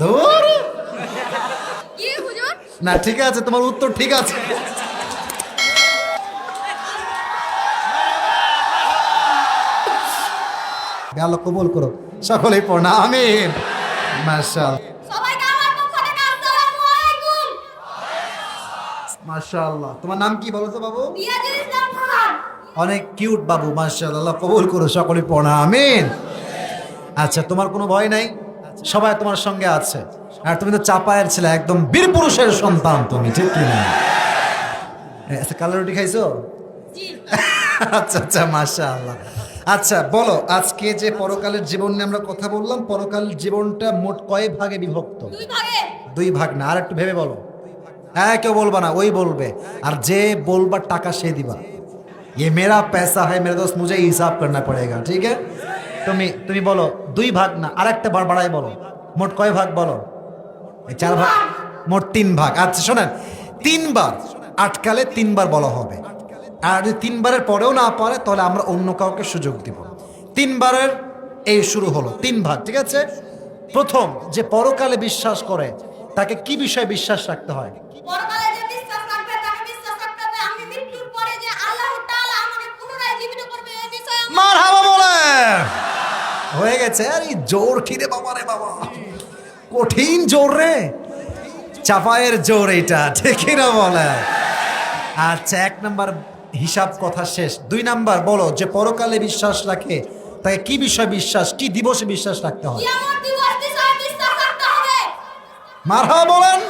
ধুর। না ঠিক আছে তোমার উত্তর ঠিক আছে। আল্লাহ কবুল করো। সকলেই পড়না আমিন। মাশাল মাশাআল্লাহ তোমার নাম কি বলো তো বাবু? অনেক কিউট বাবু মাশাআল্লাহ আল্লাহ কবুল করো সকলেই পড়না আমিন। আচ্ছা তোমার কোনো ভয় নাই? সবাই তোমার সঙ্গে আছে আর তুমি তো চাপায়ের ছেলে একদম বীর পুরুষের সন্তান তুমি ঠিক কি না এ, আচ্ছা কালো রুটি খাইছো জি আচ্ছা আচ্ছা মাশা আল্লাহ আচ্ছা বলো আজকে যে পরকালের জীবন নিয়ে আমরা কথা বললাম পরকালের জীবনটা মোট কয় ভাগে বিভক্ত দুই ভাগে দুই ভাগ না আর একটু ভেবে বলো হ্যাঁ কেউ বলবা না ওই বলবে আর যে বলবার টাকা সে দিবা ये मेरा पैसा है मेरे दोस्त मुझे हिसाब करना पड़ेगा ठीक है তুমি তুমি বলো, দুই ভাগ না আর একটা বার বাড়াই বলো। মোট কয় ভাগ বলো? চার ভাগ। মোট তিন ভাগ। আচ্ছা শোনেন। তিনবার আটকালে তিনবার বলা হবে। আর যদি তিনবারের পরেও না পারে, তাহলে আমরা অন্য কাউকে সুযোগ দিব। তিনবারের এই শুরু হলো। তিন ভাগ, ঠিক আছে? প্রথম, যে পরকালে বিশ্বাস করে, তাকে কি বিষয়ে বিশ্বাস রাখতে হয় পরকালে যে বিশ্বাস রাখবে তাকে বিশ্বাস রাখতে হবে আমি মৃত্যুর পরে যে আল্লাহ তাআলা আমাকে পুনরায় জীবিত করবে এই বিষয়ে আমার মার হাওয়া বলে হয়ে গেছে। আরে জোর খিরে বাবা রে বাবা। কঠিন জোর রে। চাপায়ের জোর এইটা ঠিকই না বলে। আচ্ছা এক নাম্বার হিসাব কথা শেষ। দুই নাম্বার বলো যে পরকালে বিশ্বাস রাখে তাকে কি বিষয় বিশ্বাস কি দিবসে বিশ্বাস রাখতে হয়? মারহা বলেন।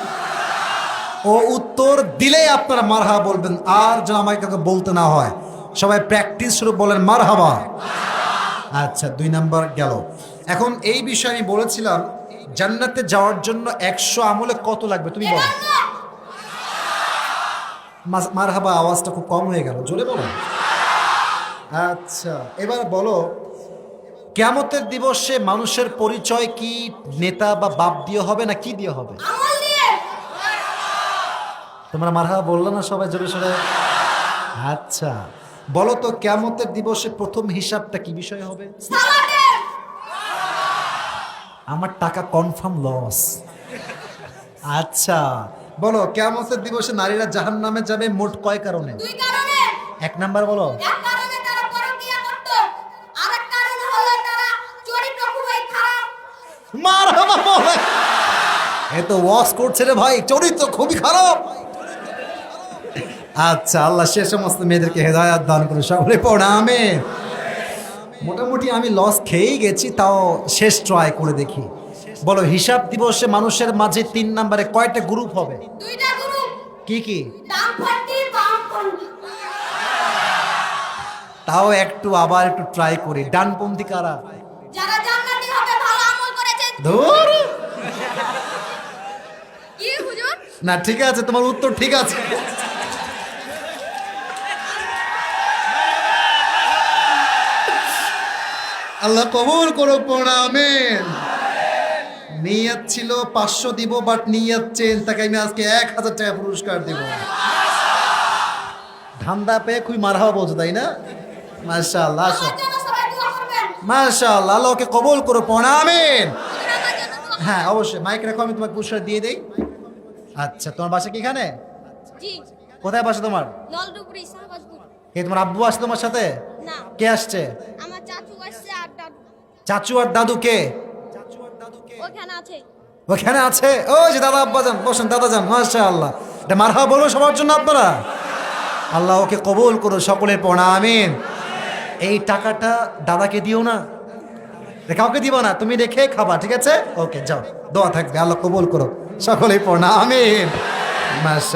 ও উত্তর দিলেই আপনারা মারহা বলবেন আর যেন আমাকে কাউকে বলতে না হয়। সবাই প্র্যাকটিস শুরু বলেন মারহাবা। আচ্ছা দুই নাম্বার গেল। এখন এই বিষয়ে আমি বলেছিলাম জান্নাতে যাওয়ার জন্য একশো আমলে কত লাগবে তুমি বলো। মাস- হাবা আওয়াজটা খুব কম হয়ে গেল জোরে বলো। আচ্ছা এবার বলো কেমতের দিবসে মানুষের পরিচয় কি নেতা বা বাপ দিয়ে হবে না কি দিয়ে হবে? তোমরা মারহা বলল না সবাই জোরে সোরে আচ্ছা বলো তো কেমতের দিবসে প্রথম হিসাবটা কি বিষয় হবে? আমার টাকা কনফার্ম লস আচ্ছা বলো কেমতের দিবসে নারীরা জাহান নামে যাবে মোট কয় কারণে? এক নাম্বার বলো। মার এ তো ওয়াশ করছে রে ভাই চরিত্র খুবই খারাপ। আচ্ছা আল্লাহ সে সমস্ত মেয়েদেরকে হেদায়াত দান করে সকলে পড়া আমেন। মোটামুটি আমি লস খেয়েই গেছি তাও শেষ ট্রাই করে দেখি। বলো হিসাব দিবসে মানুষের মাঝে তিন নম্বরে কয়টা গ্রুপ হবে? কি কি? তাও একটু আবার একটু ট্রাই করি। ডানপন্থী কারা? না ঠিক আছে তোমার উত্তর ঠিক আছে। আল্লাহ কবুল করো পড়ামেন নিয়ত ছিল পাঁচশো দিব বাট নিয়ত চেঞ্জ তাকে আমি আজকে এক হাজার টাকা পুরস্কার দিব। ধান্দা পেয়ে খুবই মারহাবা বলছো তাই না? করবেন মাশাআল্লাহ আল্লাহকে কবুল করো দোয়া হ্যাঁ অবশ্যই। মাইক রাখো আমি তোমাকে পুরস্কার দিয়ে দেই। আচ্ছা তোমার বাসা কি এখানে? কোথায় বাসা তোমার? কে তোমার আব্বু আসছে তোমার সাথে? কে আসছে? চাচু আর দাদু কে? ওখানে আছে। ও যে দাদা আব্বা যান বসেন দাদা যান মাসা আল্লাহ এটা মারহা বলব সবার জন্য আপনারা। আল্লাহ ওকে কবুল করো সকলের পড়া আমিন। এই টাকাটা দাদাকে দিও না। কাউকে দিব না তুমি রেখে খাবা ঠিক আছে? ওকে যাও দোয়া থাকবে আল্লাহ কবুল করো সকলেই পড়া আমিন। মাসা